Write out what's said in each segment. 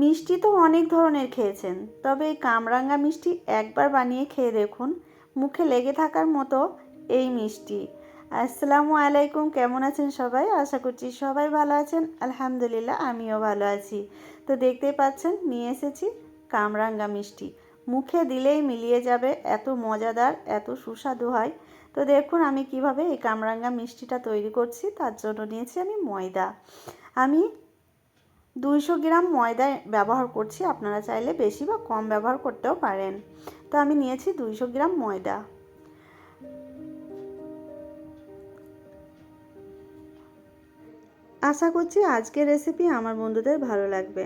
মিষ্টি তো অনেক ধরনের খেয়েছেন, তবে এই কামরাঙ্গা মিষ্টি একবার বানিয়ে খেয়ে দেখুন, মুখে লেগে থাকার মতো এই মিষ্টি। আসসালামু আলাইকুম, কেমন আছেন সবাই? আশা করছি সবাই ভালো আছেন। আলহামদুলিল্লাহ, আমিও ভালো আছি। তো দেখতেই পাচ্ছেন, নিয়ে এসেছি কামরাঙ্গা মিষ্টি। মুখে দিলেই মিলিয়ে যাবে, এত মজাদার, এত সুস্বাদু হয়। তো দেখুন আমি কীভাবে এই কামরাঙ্গা মিষ্টিটা তৈরি করছি, তার জন্য নিয়েছি আমি ময়দা। আমি দুইশো গ্রাম ময়দা ব্যবহার করছি, আপনারা চাইলে বেশি বা কম ব্যবহার করতেও পারেন। তো আমি নিয়েছি দুইশো গ্রাম ময়দা। আশা করছি আজকের রেসিপি আমার বন্ধুদের ভালো লাগবে।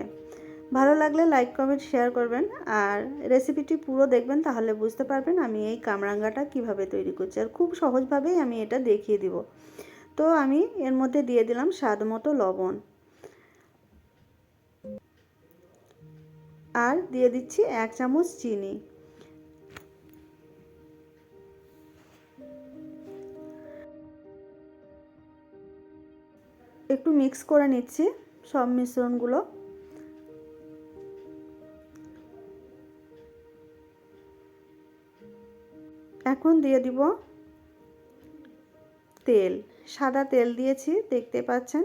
ভালো লাগলে লাইক কমেন্ট শেয়ার করবেন আর রেসিপিটি পুরো দেখবেন, তাহলে বুঝতে পারবেন আমি এই কামরাঙ্গাটা কীভাবে তৈরি করছি আর খুব সহজভাবেই আমি এটা দেখিয়ে দিব। তো আমি এর মধ্যে দিয়ে দিলাম স্বাদ মতো লবণ। আর দিয়ে দিচ্ছি এক চামচ চিনি। একটু মিক্স করে নিচ্ছি সব মিশ্রণগুলো। এখন দিয়ে দিব তেল। সাদা তেল দিয়েছি, দেখতে পাচ্ছেন?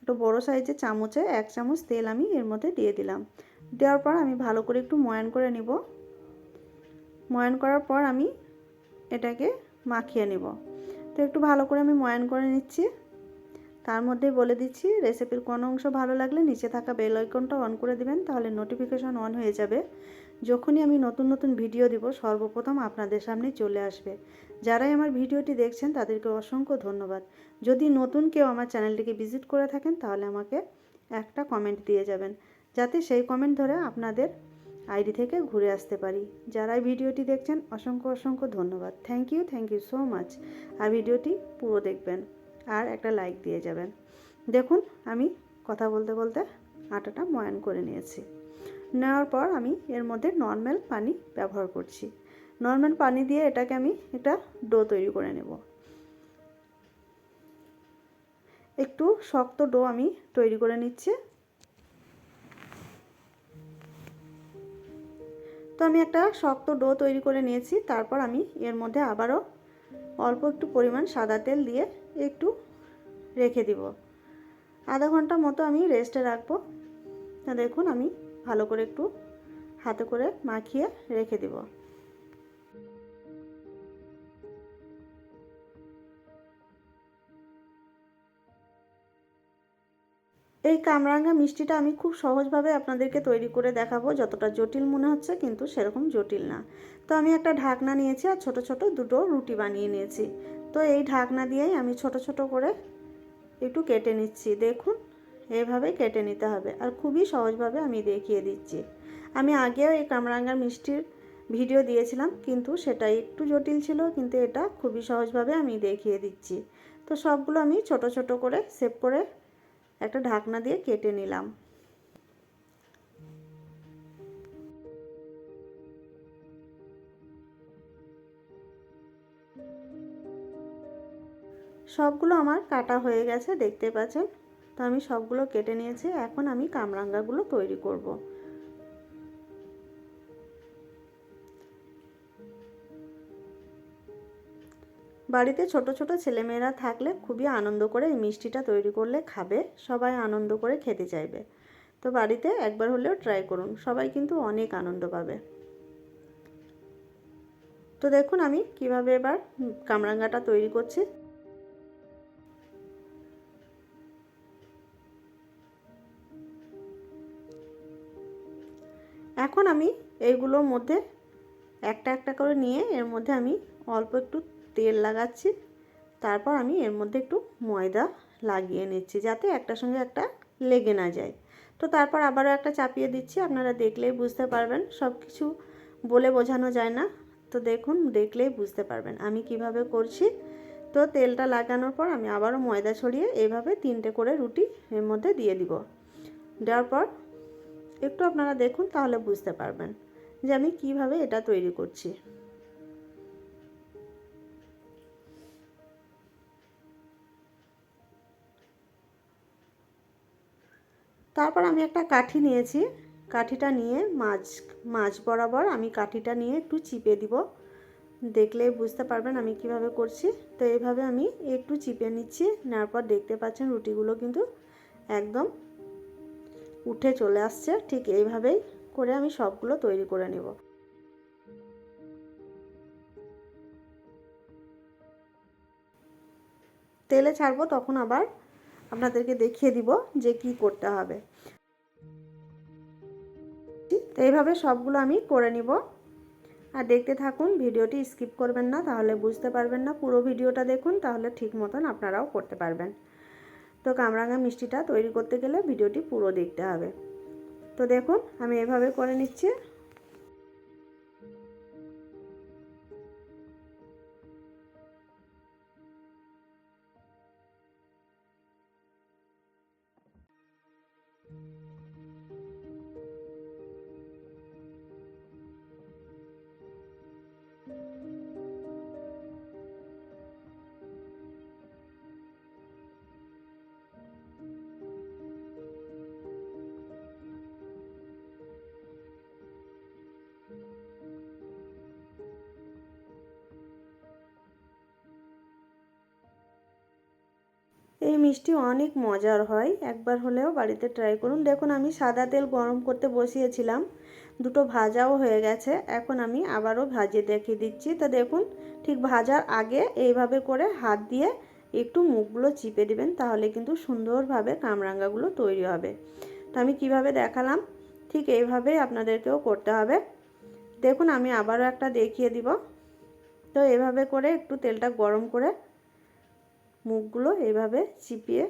একটু বড় সাইজের চামচে এক চামচ তেল আমি এর মধ্যে দিয়ে দিলাম। দেওয়ার পর আমি ভালো করে একটু ময়ান করে নিব। ময়ান করার পর আমি এটাকে মাখিয়ে নিব। তো একটু ভালো করে আমি ময়ান করে নিচ্ছি। তার মধ্যে বলে দিচ্ছি রেসিপির কোনো অংশ ভালো লাগলে নিচে থাকা বেল আইকনটা অন করে দিবেন, তাহলে নোটিফিকেশন অন হয়ে যাবে। যখনই আমি নতুন নতুন ভিডিও দিব, সর্বপ্রথম আপনাদের সামনে চলে আসবে। যারাই আমার ভিডিওটি দেখছেন, তাদেরকে অসংখ্য ধন্যবাদ। যদি নতুন কেউ আমার চ্যানেলটিকে ভিজিট করে থাকেন, তাহলে আমাকে একটা কমেন্ট দিয়ে যাবেন। যাতে সেই কমেন্ট ধরে আপনাদের আইডি থেকে ঘুরে আসতে পারি। যারাই ভিডিওটি দেখছেন, অসংখ্য অসংখ্য ধন্যবাদ। Thank you thank you so much আর ভিডিওটি পুরো দেখবেন আর একটা লাইক দিয়ে যাবেন। দেখুন, আমি কথা বলতে বলতে আটাটা ময়ান করে নিয়েছি। নেওয়ার পর আমি এর মধ্যে নর্মাল পানি ব্যবহার করছি। নর্মাল পানি দিয়ে এটাকে আমি একটা ডো তৈরি করে নেব। একটু শক্ত ডো আমি তৈরি করে নিচ্ছি। তো আমি একটা শক্ত ডো তৈরি করে নিয়েছি। তারপর আমি এর মধ্যে আবারও অল্প একটু পরিমাণ সাদা তেল দিয়ে একটু রেখে দিব। আধা ঘণ্টা মতো আমি রেস্টে রাখব। তা দেখুন আমি ভালো করে একটু হাতে করে মাখিয়ে রেখে দিব। এই কামরাঙ্গা মিষ্টিটা আমি খুব সহজভাবে আপনাদেরকে তৈরি করে দেখাবো, যতটা জটিল মনে হচ্ছে কিন্তু সেরকম জটিল না। তো আমি একটা ঢাকনা নিয়েছি আর ছোট ছোট দুটো রুটি বানিয়ে নিয়েছি। তো এই ঢাকনা দিয়েই আমি ছোট ছোট করে একটু কেটে নিচ্ছি। দেখুন এভাবে কেটে নিতে হবে আর খুবই সহজভাবে আমি দেখিয়ে দিচ্ছি। আমি আগেও এই কামরাঙ্গার মিষ্টির ভিডিও দিয়েছিলাম কিন্তু সেটা একটু জটিল ছিল কিন্তু এটা খুবই সহজভাবে আমি দেখিয়ে দিচ্ছি। তো সবগুলো আমি ছোট ছোট করে সেভ করে একটা ঢাকনা দিয়ে কেটে নিলাম। সবগুলো আমার কাটা হয়ে গেছে, দেখতে পাচ্ছেন? তো আমি সবগুলো কেটে নিয়েছি, এখন আমি কামরাঙ্গাগুলো তৈরি করব। বাড়িতে ছোট ছোট ছেলেমেয়েরা থাকলে খুবই আনন্দ করে এই মিষ্টিটা তৈরি করলে খাবে, সবাই আনন্দ করে খেতে চাইবে। তো বাড়িতে একবার হলেও ট্রাই করুন, সবাই কিন্তু অনেক আনন্দ পাবে। তো দেখুন আমি কীভাবে এবার কামরাঙ্গাটা তৈরি করছি। এখন আমি এইগুলোর মধ্যে একটা একটা করে নিয়ে এর মধ্যে আমি অল্প একটু তেল লাগাচ্ছি। তারপর আমি এর মধ্যে একটু ময়দা লাগিয়ে নিচ্ছি যাতে একটার সঙ্গে একটা লেগে না যায়। তো তারপর আবারও একটা চাপিয়ে দিচ্ছি, আপনারা দেখলেই বুঝতে পারবেন। সব কিছু বলে বোঝানো যায় না। তো দেখুন, দেখলেই বুঝতে পারবেন আমি কীভাবে করছি। তো তেলটা লাগানোর পর আমি আবারও ময়দা ছড়িয়ে এইভাবে তিনটে করে রুটি এর মধ্যে দিয়ে দিব। দেওয়ার পর একটু আপনারা দেখুন, তাহলে বুঝতে পারবেন যে আমি কীভাবে এটা তৈরি করছি। তারপর আমি একটা কাঠি নিয়েছি। কাঠিটা নিয়ে মাছ মাছ বরাবর আমি কাঠিটা নিয়ে একটু চিপে দিব। দেখলে বুঝতে পারবেন আমি কীভাবে করছি। তো এইভাবে আমি একটু চিপে নিচ্ছি, নেওয়ার পর দেখতে পাচ্ছেন রুটিগুলো কিন্তু একদম উঠে চলে আসছে। ঠিক এইভাবেই করে আমি সবগুলো তৈরি করে নেব। তেলে ছাড়বো, তখন আবার আপনাদেরকে দেখিয়ে দিব যে কি করতে হবে। তো এইভাবে সবগুলো আমি করে নিব। আর দেখতে থাকুন, ভিডিওটি স্কিপ করবেন না, তাহলে বুঝতে পারবেন না। পুরো ভিডিওটা দেখুন, তাহলে ঠিক মতন আপনারাও করতে পারবেন। তো কামরাঙা মিষ্টিটা তৈরি করতে গেলে ভিডিওটি পুরো দেখতে হবে। তো দেখুন, আমি এভাবে করে নিচ্ছি। এই মিষ্টি অনেক মজার হয়, একবার হলেও বাড়িতে ট্রাই করুন। দেখুন, আমি সাদা তেল গরম করতে বসিয়েছিলাম, দুটো ভাজাও হয়ে গেছে, এখন আমি আবারও ভাজিয়ে দেখিয়ে দিচ্ছি। তো দেখুন, ঠিক ভাজার আগে এইভাবে করে হাত দিয়ে একটু মুখগুলো চিপে দিবেন, তাহলে কিন্তু সুন্দরভাবে কামরাঙ্গাগুলো তৈরি হবে। তো আমি কীভাবে দেখালাম? ঠিক এইভাবেই আপনাদেরকেও করতে হবে। দেখুন, আমি আবারও একটা দেখিয়ে দিব। তো এভাবে করে একটু তেলটা গরম করে মুখগুলো এইভাবে চিপিয়ে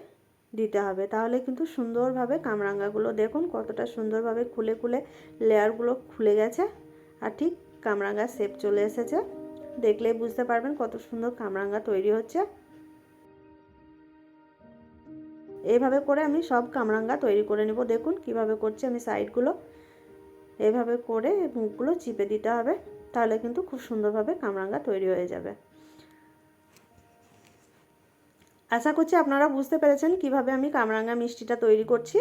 দিতে হবে। তাহলে কিন্তু সুন্দরভাবে কামরাঙ্গাগুলো দেখুন কতটা সুন্দরভাবে খুলে খুলে লেয়ারগুলো খুলে গেছে আর ঠিক কামরাঙ্গার শেপ চলে এসেছে। দেখলেই বুঝতে পারবেন কত সুন্দর কামরাঙ্গা তৈরি হচ্ছে। এইভাবে করে আমি সব কামরাঙ্গা তৈরি করে নেব। দেখুন কীভাবে করছি আমি সাইডগুলো। এভাবে করে মুখগুলো চিপে দিতে হবে। তাহলে কিন্তু খুব সুন্দরভাবে কামরাঙ্গা তৈরি হয়ে যাবে। আশা করছি আপনারা বুঝতে পেরেছেন কীভাবে আমি কামরাঙ্গা মিষ্টিটা তৈরি করছি।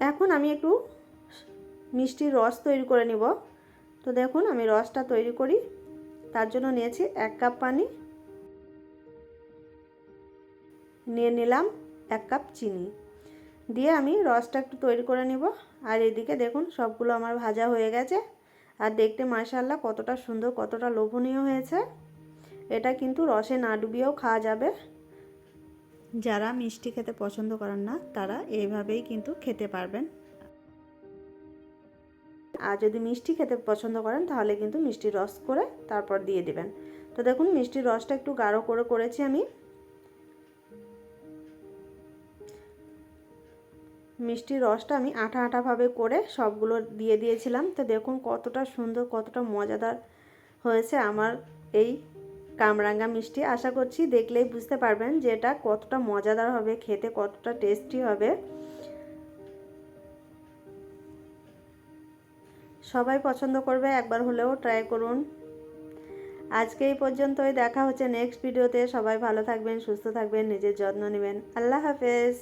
এখন আমি একটু মিষ্টির রস তৈরি করে নিব। তো দেখুন, আমি রসটা তৈরি করি। তার জন্য নিয়েছি এক কাপ পানি। নিয়ে নিলাম এক কাপ চিনি। দিয়ে আমি রসটা একটু তৈরি করে নিব। আর এদিকে দেখুন, সবগুলো আমার ভাজা হয়ে গেছে। আর দেখতে মাশাল্লাহ কতটা সুন্দর, কতটা লোভনীয় হয়েছে। এটা কিন্তু রসে না ডুবিয়েও খাওয়া যাবে। যারা মিষ্টি খেতে পছন্দ করেন না, তারা এইভাবেই কিন্তু খেতে পারবেন। আর যদি মিষ্টি খেতে পছন্দ করেন, তাহলে কিন্তু মিষ্টির রস করে তারপর দিয়ে দেবেন। তো দেখুন, মিষ্টির রসটা একটু গাঢ় করে করেছি আমি। মিষ্টির রসটা আমি আঠা আঠাভাবে করে সবগুলো দিয়ে দিয়েছিলাম। তো দেখুন কতটা সুন্দর, কতটা মজাদার হয়েছে আমার এই কামরাঙ্গা মিষ্টি। আশা করছি দেখলেই বুঝতে পারবেন যে এটা কতটা মজাদার হবে, খেতে কতটা টেস্টি হবে। সবাই পছন্দ করবে, একবার হলেও ট্রাই করুন। আজকে এই পর্যন্তই, দেখা হচ্ছে নেক্সট ভিডিওতে সবাই ভালো থাকবেন, সুস্থ থাকবেন, নিজের যত্ন নেবেন। আল্লাহ হাফেজ।